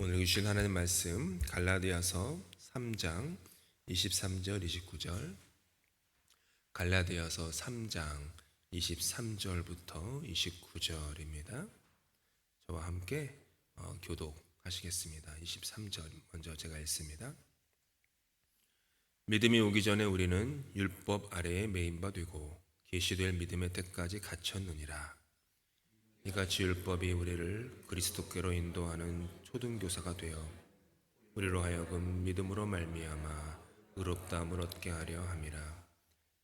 오늘 주신 하나님 말씀 갈라디아서 3장 23절 29절 갈라디아서 3장 23절부터 29절입니다. 저와 함께 어, 교독하시겠습니다. 23절 먼저 제가 읽습니다. 믿음이 오기 전에 우리는 율법 아래에 매인 바 되고 계시될 믿음의 때까지 갇혔느니라. 이같이 율법이 우리를 그리스도께로 인도하는 초등교사가 되어 우리로 하여금 믿음으로 말미암아 의롭다함을 얻게 하려 함이라.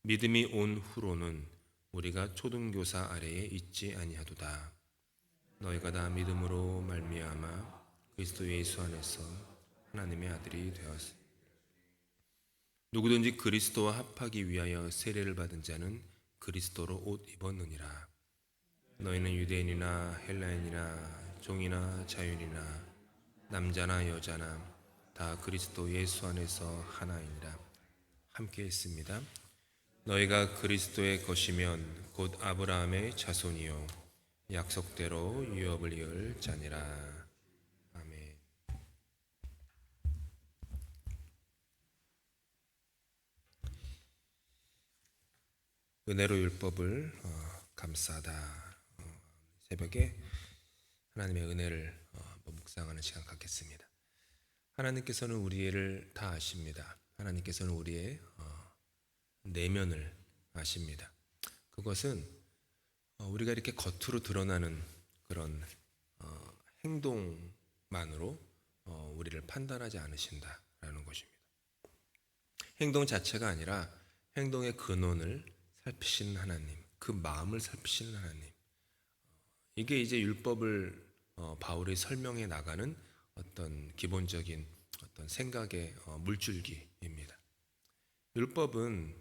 믿음이 온 후로는 우리가 초등교사 아래에 있지 아니하도다. 너희가 다 믿음으로 말미암아 그리스도 예수 안에서 하나님의 아들이 되었으. 누구든지 그리스도와 합하기 위하여 세례를 받은 자는 그리스도로 옷 입었느니라. 너희는 유대인이나 헬라인이나 종이나 자유인이나 남자나 여자나 다 그리스도 예수 안에서 하나이니라. 함께 했습니다. 너희가 그리스도의 것이면 곧 아브라함의 자손이요 약속대로 유업을 이을 자니라. 은혜로 율법을 어, 감싸다 어, 새벽에 하나님의 은혜를 어, 묵상하는 시간 갖겠습니다. 하나님께서는 우리를 다 아십니다. 하나님께서는 우리의 어, 내면을 아십니다. 그것은 어, 우리가 이렇게 겉으로 드러나는 그런 어, 행동만으로 어, 우리를 판단하지 않으신다라는 것입니다. 행동 자체가 아니라 행동의 근원을 살피시는 하나님, 그 마음을 살피시는 하나님. 이게 이제 율법을 어, 바울이 설명해 나가는 어떤 기본적인 어떤 생각의 어, 물줄기입니다. 율법은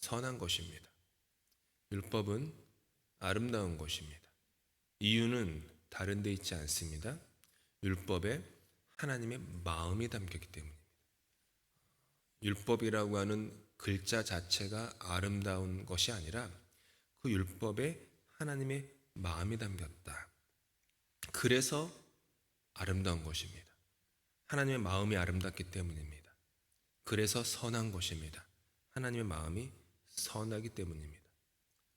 선한 것입니다. 율법은 아름다운 것입니다. 이유는 다른 데 있지 않습니다. 율법에 하나님의 마음이 담겼기 때문입니다. 율법이라고 하는 글자 자체가 아름다운 것이 아니라 그 율법에 하나님의 마음이 담겼다. 그래서 아름다운 것입니다. 하나님의 마음이 아름답기 때문입니다. 그래서 선한 것입니다. 하나님의 마음이 선하기 때문입니다.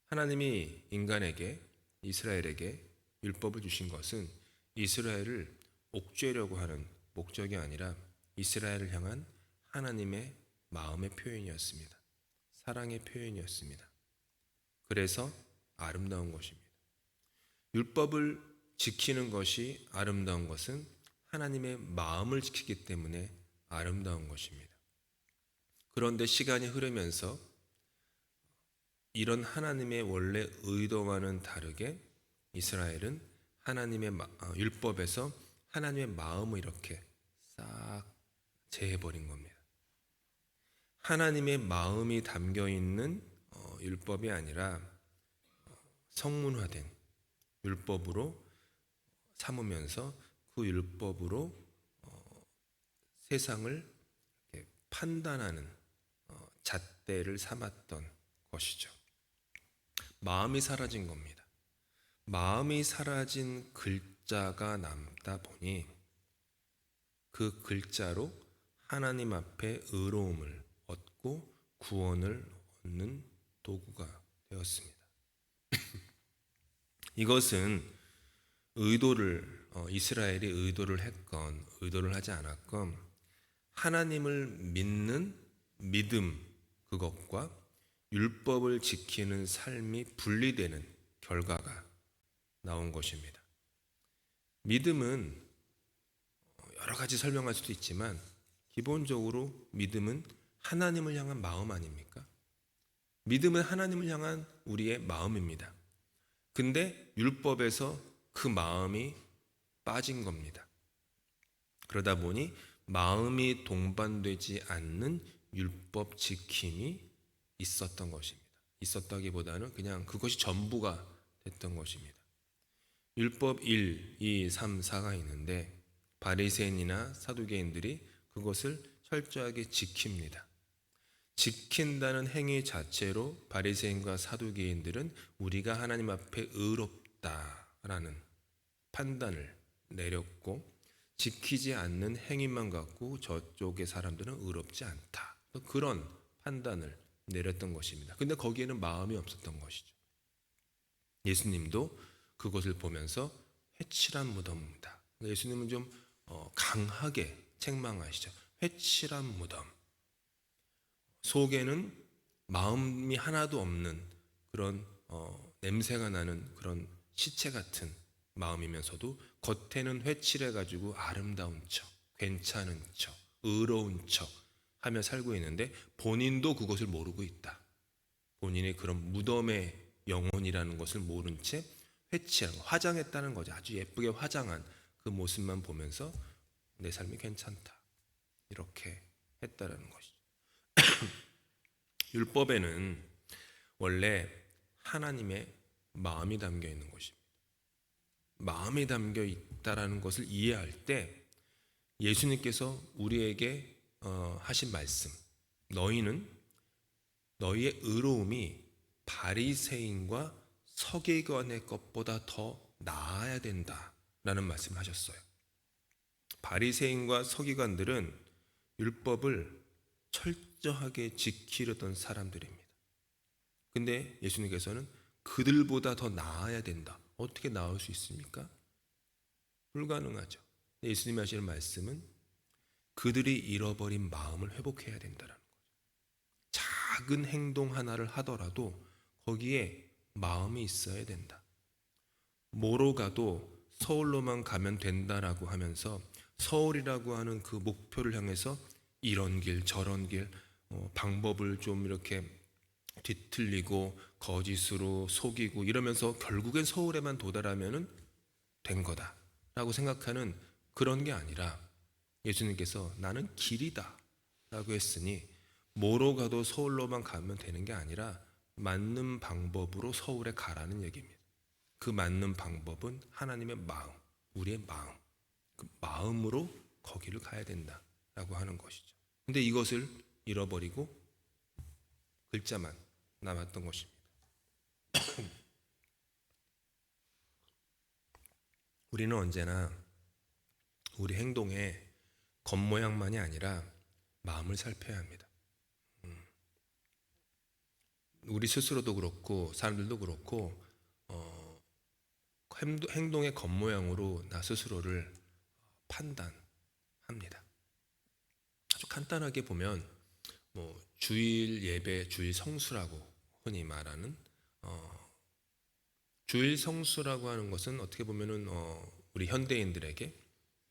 하나님이 인간에게 이스라엘에게 율법을 주신 것은 이스라엘을 옥죄려고 하는 목적이 아니라 이스라엘을 향한 하나님의 마음의 표현이었습니다. 사랑의 표현이었습니다. 그래서 아름다운 것입니다. 율법을 지키는 것이 아름다운 것은 하나님의 마음을 지키기 때문에 아름다운 것입니다. 그런데 시간이 흐르면서 이런 하나님의 원래 의도와는 다르게 이스라엘은 하나님의 아, 율법에서 하나님의 마음을 이렇게 싹 제해버린 겁니다. 하나님의 마음이 담겨 있는 어, 율법이 아니라 어, 성문화된 율법으로 삼으면서 그 율법으로 어, 세상을 판단하는 잣대를 삼았던 것이죠. 마음이 사라진 겁니다. 마음이 사라진 글자가 남다 보니 그 글자로 하나님 앞에 의로움을 얻고 구원을 얻는 도구가 되었습니다. 이것은 의도를 어, 이스라엘이 의도를 했건 의도를 하지 않았건 하나님을 믿는 믿음 그것과 율법을 지키는 삶이 분리되는 결과가 나온 것입니다. 믿음은 여러 가지 설명할 수도 있지만 기본적으로 믿음은 하나님을 향한 마음 아닙니까? 믿음은 하나님을 향한 우리의 마음입니다. 근데 율법에서 그 마음이 빠진 겁니다. 그러다 보니 마음이 동반되지 않는 율법 지킴이 있었던 것입니다. 있었다기보다는 그냥 그것이 전부가 됐던 것입니다. 율법 1, 2, 3, 4가 있는데 바리새인이나 사두개인들이 그것을 철저하게 지킵니다. 지킨다는 행위 자체로 바리새인과 사두개인들은 우리가 하나님 앞에 의롭다 라는 판단을 내렸고 지키지 않는 행위만 갖고 저쪽의 사람들은 의롭지 않다. 그런 판단을 내렸던 것입니다. 근데 거기에는 마음이 없었던 것이죠. 예수님도 그것을 보면서 회칠한 무덤이다. 예수님은 좀 어, 강하게 책망하시죠. 회칠한 무덤. 속에는 마음이 하나도 없는 그런 어, 냄새가 나는 그런 시체 같은 마음이면서도 겉에는 회칠해 가지고 아름다운 척, 괜찮은 척, 의로운 척 하며 살고 있는데 본인도 그것을 모르고 있다. 본인의 그런 무덤의 영혼이라는 것을 모른 채 회치한 화장했다는 거죠. 아주 예쁘게 화장한 그 모습만 보면서 내 삶이 괜찮다. 이렇게 했다라는 것이죠. 율법에는 원래 하나님의 마음이 담겨 있는 것입니다. 마음이 담겨 있다라는 것을 이해할 때 예수님께서 우리에게 어, 하신 말씀 너희는 너희의 의로움이 바리새인과 서기관의 것보다 더 나아야 된다라는 말씀을 하셨어요. 바리새인과 서기관들은 율법을 철저하게 지키려던 사람들입니다. 근데 예수님께서는 그들보다 더 나아야 된다. 어떻게 나을 수 있습니까? 불가능하죠. 예수님이 하시는 말씀은 그들이 잃어버린 마음을 회복해야 된다라는 거죠. 작은 행동 하나를 하더라도 거기에 마음이 있어야 된다. 뭐로 가도 서울로만 가면 된다라고 하면서 서울이라고 하는 그 목표를 향해서 이런 길 저런 길 어, 방법을 좀 이렇게 뒤틀리고 거짓으로 속이고 이러면서 결국엔 서울에만 도달하면은 된 거다라고 생각하는 그런 게 아니라 예수님께서 나는 길이다 라고 했으니 뭐로 가도 서울로만 가면 되는 게 아니라 맞는 방법으로 서울에 가라는 얘기입니다. 그 맞는 방법은 하나님의 마음, 우리의 마음, 그 마음으로 거기를 가야 된다라고 하는 것이죠. 근데 이것을 잃어버리고 글자만 남았던 것입니다. 우리는 언제나 우리 행동의 겉모양만이 아니라 마음을 살펴야 합니다. 음. 우리 스스로도 그렇고 사람들도 그렇고 어, 행동- 행동의 겉모양으로 나 스스로를 판단합니다. 아주 간단하게 보면 뭐 주일 예배, 주일 성수라고 흔히 말하는 어, 주일 성수라고 하는 것은 어떻게 보면은 어, 우리 현대인들에게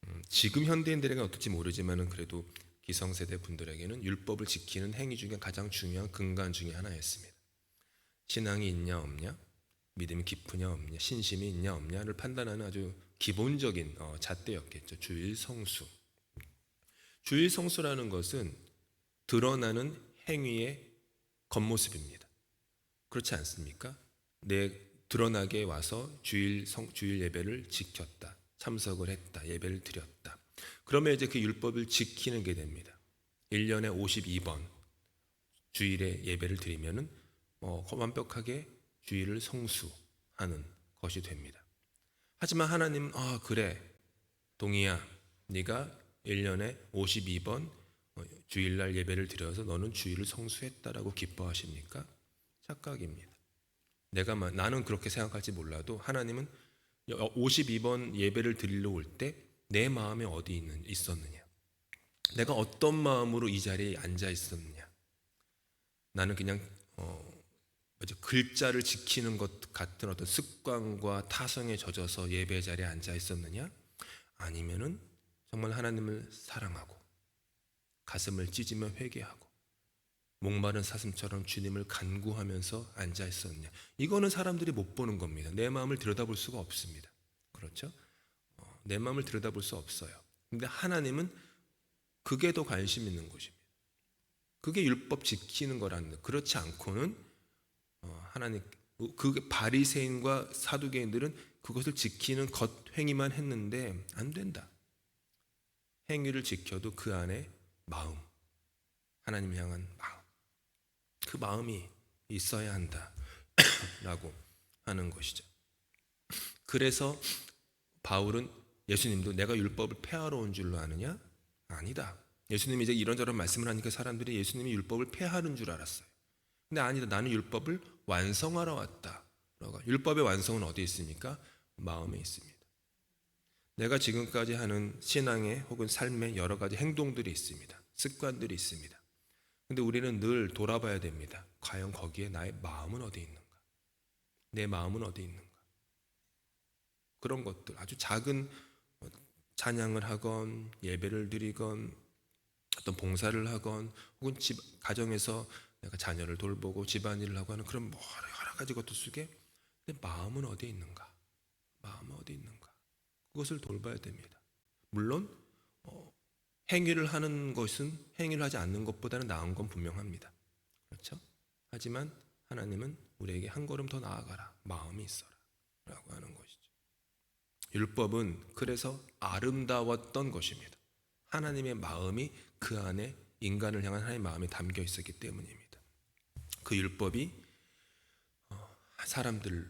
음, 지금 현대인들에게는 어떨지 모르지만은 그래도 기성세대 분들에게는 율법을 지키는 행위 중에 가장 중요한 근간 중에 하나였습니다. 신앙이 있냐 없냐, 믿음이 깊으냐 없냐, 신심이 있냐 없냐를 판단하는 아주 기본적인 어, 잣대였겠죠. 주일 성수. 주일 성수라는 것은 드러나는 행위의 겉모습입니다. 그렇지 않습니까? 내 드러나게 와서 주일 성 주일 예배를 지켰다. 참석을 했다. 예배를 드렸다. 그러면 이제 그 율법을 지키는 게 됩니다. 1년에 52번 주일에 예배를 드리면은 어, 완벽하게 주일을 성수하는 것이 됩니다. 하지만 하나님은 아 그래 동이야 네가 1년에 52번 어, 주일날 예배를 드려서 너는 주일을 성수했다라고 기뻐하십니까? 착각입니다. 내가 마- 나는 그렇게 생각할지 몰라도 하나님은 52번 예배를 드리러 올 때 내 마음에 어디 있는 있었느냐? 내가 어떤 마음으로 이 자리에 앉아 있었느냐? 나는 그냥 어? 글자를 지키는 것 같은 어떤 습관과 타성에 젖어서 예배 자리에 앉아 있었느냐? 아니면은 정말 하나님을 사랑하고 가슴을 찢으며 회개하고 목마른 사슴처럼 주님을 간구하면서 앉아 있었느냐? 이거는 사람들이 못 보는 겁니다. 내 마음을 들여다볼 수가 없습니다. 그렇죠? 어, 내 마음을 들여다볼 수 없어요. 근데 하나님은 그게 더 관심 있는 것입니다. 그게 율법 지키는 거라는 그렇지 않고는 어, 하나님 그 바리새인과 사두개인들은 그것을 지키는 겉 행위만 했는데 안 된다. 행위를 지켜도 그 안에 마음, 하나님 향한 마음, 그 마음이 있어야 한다 라고 하는 것이죠. 그래서 바울은 예수님도 내가 율법을 폐하러 온 줄로 아느냐? 아니다. 예수님이 이제 이런저런 말씀을 하니까 사람들이 예수님이 율법을 폐하는 줄 알았어요. 근데 아니다. 나는 율법을 완성하러 왔다. 라고. 율법의 완성은 어디에 있습니까? 마음에 있습니다. 내가 지금까지 하는 신앙의 혹은 삶의 여러 가지 행동들이 있습니다. 습관들이 있습니다. 근데 우리는 늘 돌아봐야 됩니다. 과연 거기에 나의 마음은 어디 있는가? 내 마음은 어디 있는가? 그런 것들 아주 작은 어, 찬양을 하건 예배를 드리건 어떤 봉사를 하건 혹은 집 가정에서 내가 자녀를 돌보고 집안일을 하고 하는 그런 뭐 여러 가지 것들 속에 내 마음은 어디에 있는가? 마음은 어디 있는가? 그것을 돌봐야 됩니다. 물론 어, 행위를 하는 것은 행위를 하지 않는 것보다는 나은 건 분명합니다. 그렇죠? 하지만 하나님은 우리에게 한 걸음 더 나아가라. 마음이 있어라 라고 하는 것이죠. 율법은 그래서 아름다웠던 것입니다. 하나님의 마음이 그 안에 인간을 향한 하나님의 마음이 담겨 있었기 때문입니다. 그 율법이 어, 사람들을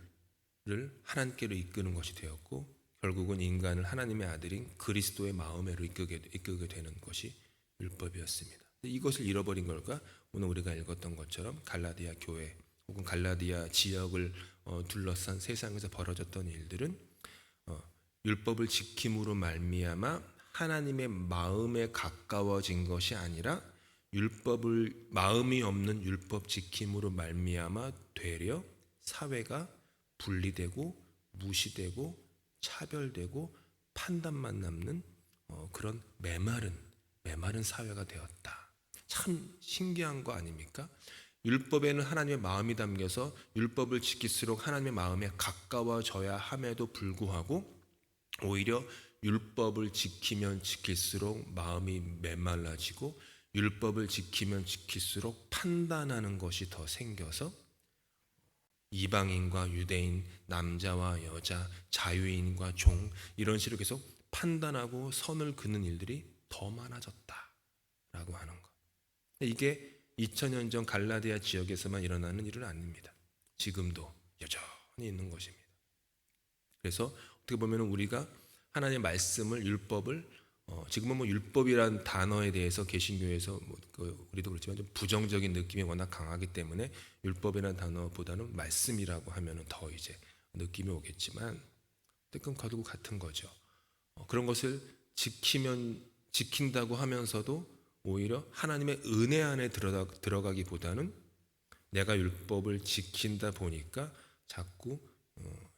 하나님께로 이끄는 것이 되었고 결국은 인간을 하나님의 아들인 그리스도의 마음에로 이끄게, 이끄게 되는 것이 율법이었습니다. 이것을 잃어버린 걸까? 오늘 우리가 읽었던 것처럼 갈라디아 교회 혹은 갈라디아 지역을 어, 둘러싼 세상에서 벌어졌던 일들은 어, 율법을 지킴으로 말미암아 하나님의 마음에 가까워진 것이 아니라 율법을 마음이 없는 율법 지킴으로 말미암아 되려 사회가 분리되고 무시되고 차별되고 판단만 남는 어, 그런 메마른 메마른 사회가 되었다. 참 신기한 거 아닙니까? 율법에는 하나님의 마음이 담겨서 율법을 지킬수록 하나님의 마음에 가까워져야 함에도 불구하고 오히려 율법을 지키면 지킬수록 마음이 메말라지고 율법을 지키면 지킬수록 판단하는 것이 더 생겨서 이방인과 유대인, 남자와 여자, 자유인과 종 이런 식으로 계속 판단하고 선을 긋는 일들이 더 많아졌다라고 하는 것. 이게 2000년 전 갈라디아 지역에서만 일어나는 일은 아닙니다. 지금도 여전히 있는 것입니다. 그래서 어떻게 보면 우리가 하나님의 말씀을 율법을 어, 지금은 뭐 율법이란 단어에 대해서 개신교에서 뭐 그 우리도 그렇지만 좀 부정적인 느낌이 워낙 강하기 때문에 율법이라는 단어보다는 말씀이라고 하면은 더 이제 느낌이 오겠지만 뜻은 거두고 같은 거죠. 어, 그런 것을 지키면 지킨다고 하면서도 오히려 하나님의 은혜 안에 들어가, 들어가기보다는 내가 율법을 지킨다 보니까 자꾸 어,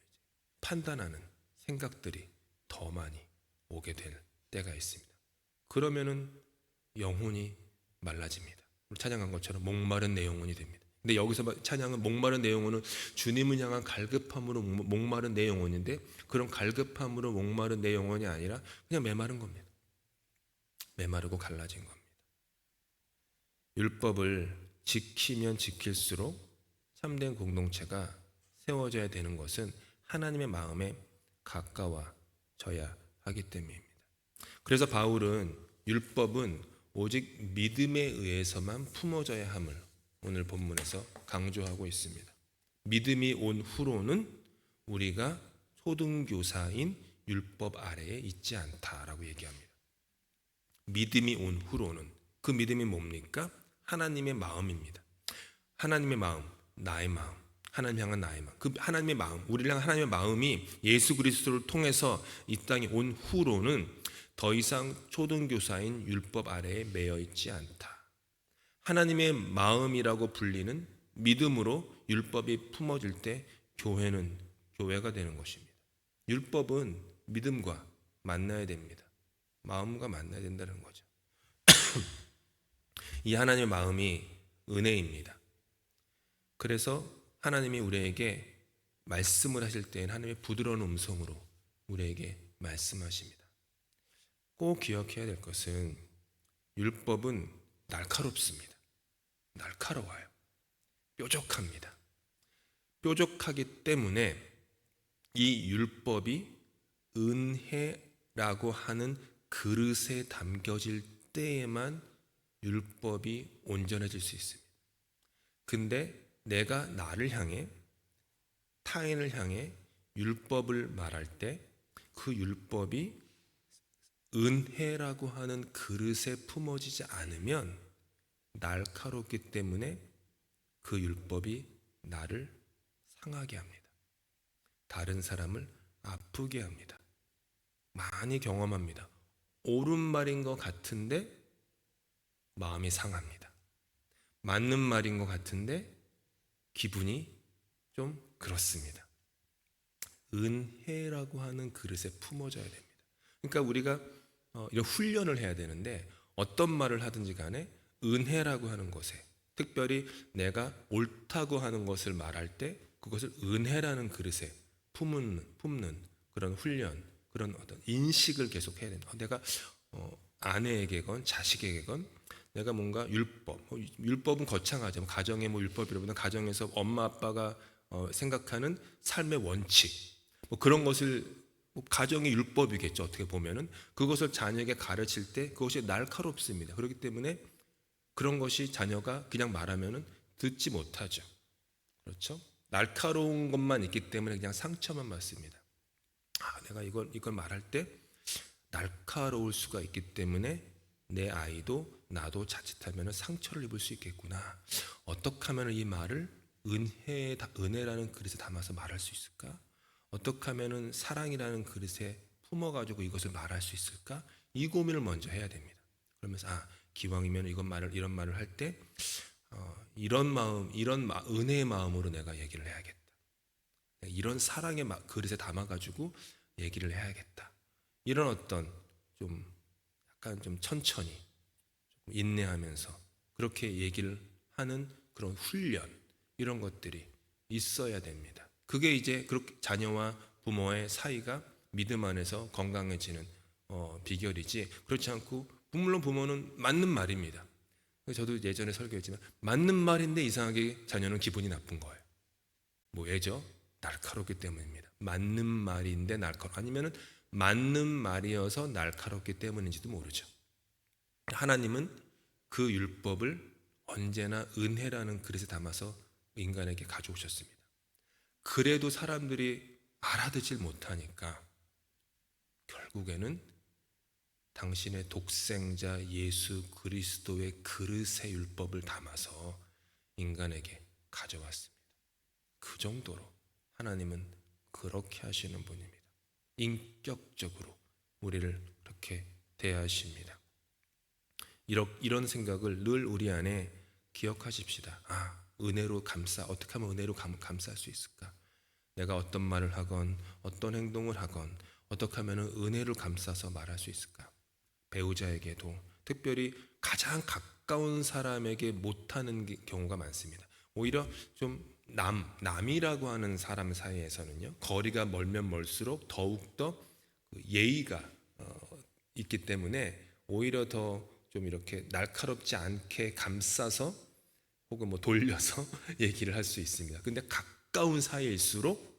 판단하는 생각들이 더 많이 오게 될 때가 있습니다. 그러면은 영혼이 말라집니다. 찬양한 것처럼 목마른 내 영혼이 됩니다. 근데 여기서 찬양은 목마른 내 영혼은 주님을 향한 갈급함으로 목- 목마른 내 영혼인데 그런 갈급함으로 목마른 내 영혼이 아니라 그냥 메마른 겁니다. 메마르고 갈라진 겁니다. 율법을 지키면 지킬수록 참된 공동체가 세워져야 되는 것은 하나님의 마음에 가까워져야 하기 때문입니다. 그래서 바울은 율법은 오직 믿음에 의해서만 품어져야 함을 오늘 본문에서 강조하고 있습니다. 믿음이 온 후로는 우리가 초등교사인 율법 아래에 있지 않다라고 얘기합니다. 믿음이 온 후로는 그 믿음이 뭡니까? 하나님의 마음입니다. 하나님의 마음, 나의 마음, 하나님 향한 나의 마음. 그 하나님의 마음, 향한 하나님의 마음이 예수 그리스도를 통해서 이 땅에 온 후로는 더 이상 초등교사인 율법 아래에 매여 있지 않다. 하나님의 마음이라고 불리는 믿음으로 율법이 품어질 때 교회는 교회가 되는 것입니다. 율법은 믿음과 만나야 됩니다. 마음과 만나야 된다는 거죠. 이 하나님의 마음이 은혜입니다. 그래서 하나님이 우리에게 말씀을 하실 때엔 하나님의 부드러운 음성으로 우리에게 말씀하십니다. 꼭 기억해야 될 것은 율법은 날카롭습니다. 날카로워요. 뾰족합니다. 뾰족하기 때문에 이 율법이 은혜라고 하는 그릇에 담겨질 때에만 율법이 온전해질 수 있습니다. 근데 내가 나를 향해 타인을 향해 율법을 말할 때 그 율법이 은혜라고 하는 그릇에 품어지지 않으면 날카롭기 때문에 그 율법이 나를 상하게 합니다. 다른 사람을 아프게 합니다. 많이 경험합니다. 옳은 말인 것 같은데 마음이 상합니다. 맞는 말인 것 같은데 기분이 좀 그렇습니다. 은혜라고 하는 그릇에 품어져야 됩니다. 그러니까 우리가 어, 이런 훈련을 해야 되는데 어떤 말을 하든지 간에 은혜라고 하는 것에 특별히 내가 옳다고 하는 것을 말할 때 그것을 은혜라는 그릇에 품은, 품는 그런 훈련, 그런 어떤 인식을 계속 해야 된다. 내가 어, 아내에게건 자식에게건 내가 뭔가 율법, 뭐 율법은 거창하죠. 가정의 뭐 율법이라보다 가정에서 엄마 아빠가 어, 생각하는 삶의 원칙, 뭐 그런 것을 뭐 가정의 율법이겠죠. 어떻게 보면은 그것을 자녀에게 가르칠 때 그것이 날카롭습니다. 그렇기 때문에 그런 것이 자녀가 그냥 말하면은 듣지 못하죠. 그렇죠? 날카로운 것만 있기 때문에 그냥 상처만 받습니다. 아, 내가 이걸 이걸 말할 때 날카로울 수가 있기 때문에 내 아이도 나도 자칫하면 상처를 입을 수 있겠구나. 어떻게 하면 이 말을 은혜 은혜라는 그릇에 담아서 말할 수 있을까? 어떻게 하면은 사랑이라는 그릇에 품어가지고 이것을 말할 수 있을까? 이 고민을 먼저 해야 됩니다. 그러면서 아 기왕이면 이건 말을 이런 말을 할때 어, 이런 마음, 이런 마, 은혜의 마음으로 내가 얘기를 해야겠다. 이런 사랑의 마, 그릇에 담아가지고 얘기를 해야겠다. 이런 어떤 좀 약간 좀 천천히 좀 인내하면서 그렇게 얘기를 하는 그런 훈련 이런 것들이 있어야 됩니다. 그게 이제 그렇게 자녀와 부모의 사이가 믿음 안에서 건강해지는 어, 비결이지 그렇지 않고 물론 부모는 맞는 말입니다. 저도 예전에 설교했지만 맞는 말인데 이상하게 자녀는 기분이 나쁜 거예요. 뭐 왜죠? 날카롭기 때문입니다. 맞는 말인데 날카롭 아니면은 맞는 말이어서 날카롭기 때문인지도 모르죠. 하나님은 그 율법을 언제나 은혜라는 그릇에 담아서 인간에게 가져오셨습니다. 그래도 사람들이 알아듣질 못하니까 결국에는 당신의 독생자 예수 그리스도의 그릇의 율법을 담아서 인간에게 가져왔습니다. 그 정도로 하나님은 그렇게 하시는 분입니다. 인격적으로 우리를 그렇게 대하십니다. 이런 생각을 늘 우리 안에 기억하십시다. 아, 은혜로 감싸, 어떻게 하면 은혜로 감, 감쌀 수 있을까? 내가 어떤 말을 하건, 어떤 행동을 하건, 어떻게 하면 은혜를 감싸서 말할 수 있을까? 배우자에게도 특별히 가장 가까운 사람에게 못하는 경우가 많습니다. 오히려 좀 남, 남이라고 하는 사람 사이에서는요, 거리가 멀면 멀수록 더욱더 그 예의가 어, 있기 때문에 오히려 더 좀 이렇게 날카롭지 않게 감싸서 혹은 뭐 돌려서 얘기를 할 수 있습니다. 근데 가까운 사이일수록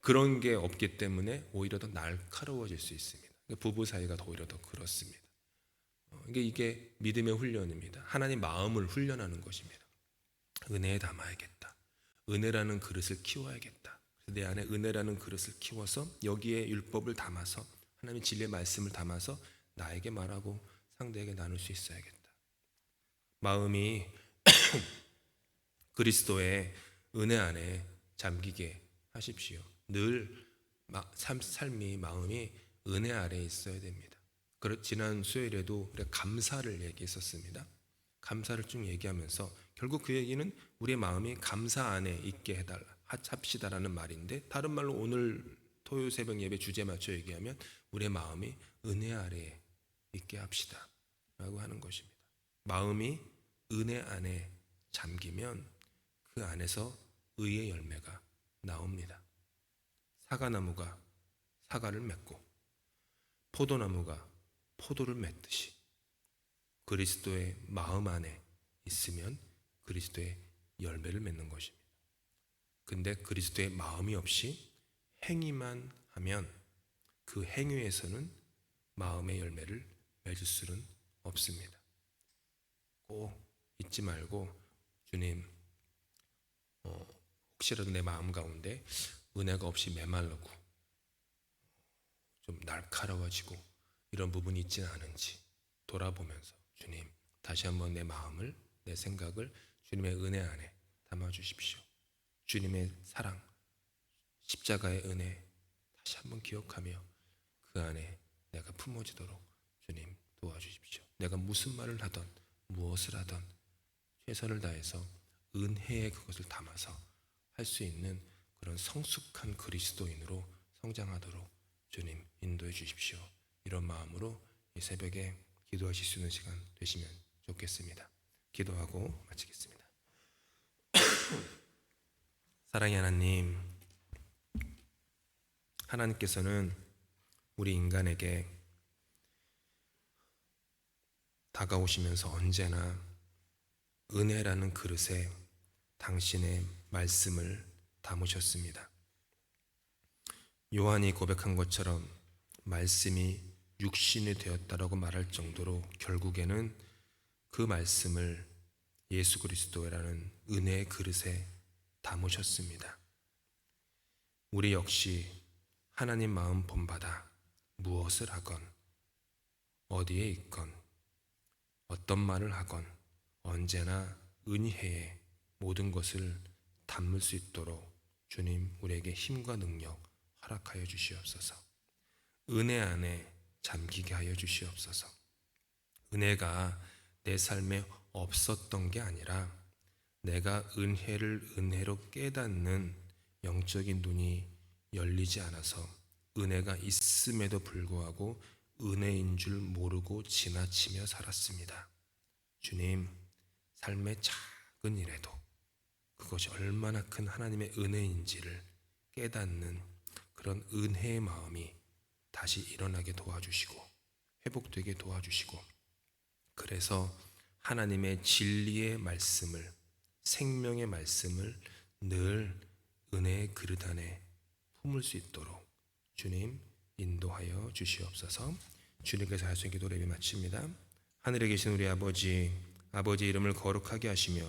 그런 게 없기 때문에 오히려 더 날카로워질 수 있습니다. 부부 사이가 오히려 더 그렇습니다. 어, 이게 이게 믿음의 훈련입니다. 하나님 마음을 훈련하는 것입니다. 은혜에 담아야겠다. 은혜라는 그릇을 키워야겠다. 내 안에 은혜라는 그릇을 키워서 여기에 율법을 담아서 하나님의 진리의 말씀을 담아서 나에게 말하고 상대에게 나눌 수 있어야겠다. 마음이 그리스도의 은혜 안에 잠기게 하십시오. 늘 삶이 마음이 은혜 아래 있어야 됩니다. 지난 수요일에도 감사를 얘기했었습니다. 감사를 쭉 얘기하면서 결국 그 얘기는 우리의 마음이 감사 안에 있게 해달라 합시다라는 말인데 다른 말로 오늘 토요 새벽 예배 주제 맞춰 얘기하면 우리의 마음이 은혜 아래에 있게 합시다. 라고 하는 것입니다. 마음이 은혜 안에 잠기면 그 안에서 의의 열매가 나옵니다. 사과나무가 사과를 맺고 포도나무가 포도를 맺듯이 그리스도의 마음 안에 있으면 그리스도의 열매를 맺는 것입니다. 근데 그리스도의 마음이 없이 행위만 하면 그 행위에서는 마음의 열매를 맺을 수는 없습니다. 꼭 잊지 말고 주님 어, 혹시라도 내 마음 가운데 은혜가 없이 메말르고 좀 날카로워지고 이런 부분이 있지는 않은지 돌아보면서 주님 다시 한번 내 마음을 내 생각을 주님의 은혜 안에 담아 주십시오. 주님의 사랑 십자가의 은혜 다시 한번 기억하며 그 안에 내가 품어지도록 주님 도와주십시오. 내가 무슨 말을 하던 무엇을 하던 최선을 다해서 은혜의 그것을 담아서 할 수 있는 그런 성숙한 그리스도인으로 성장하도록 주님 인도해 주십시오. 이런 마음으로 이 새벽에 기도하실 수 있는 시간 되시면 좋겠습니다. 기도하고 마치겠습니다. 사랑의 하나님, 하나님께서는 우리 인간에게 다가오시면서 언제나 은혜라는 그릇에 당신의 말씀을 담으셨습니다. 요한이 고백한 것처럼 말씀이 육신이 되었다라고 말할 정도로 결국에는 그 말씀을 예수 그리스도라는 은혜의 그릇에 담으셨습니다. 우리 역시 하나님 마음 본받아 무엇을 하건 어디에 있건 어떤 말을 하건 언제나 은혜에 모든 것을 담을 수 있도록 주님 우리에게 힘과 능력 허락하여 주시옵소서. 은혜 안에 잠기게 하여 주시옵소서. 은혜가 내 삶에 없었던 게 아니라 내가 은혜를 은혜로 깨닫는 영적인 눈이 열리지 않아서 은혜가 있음에도 불구하고 은혜인 줄 모르고 지나치며 살았습니다. 주님, 삶의 작은 일에도 그것이 얼마나 큰 하나님의 은혜인지를 깨닫는 그런 은혜의 마음이 다시 일어나게 도와주시고 회복되게 도와주시고 그래서 하나님의 진리의 말씀을 생명의 말씀을 늘 은혜의 그릇 안에 품을 수 있도록 주님 인도하여 주시옵소서. 주님께서 하신 기도 예배 마칩니다. 하늘에 계신 우리 아버지, 아버지 이름을 거룩하게 하시며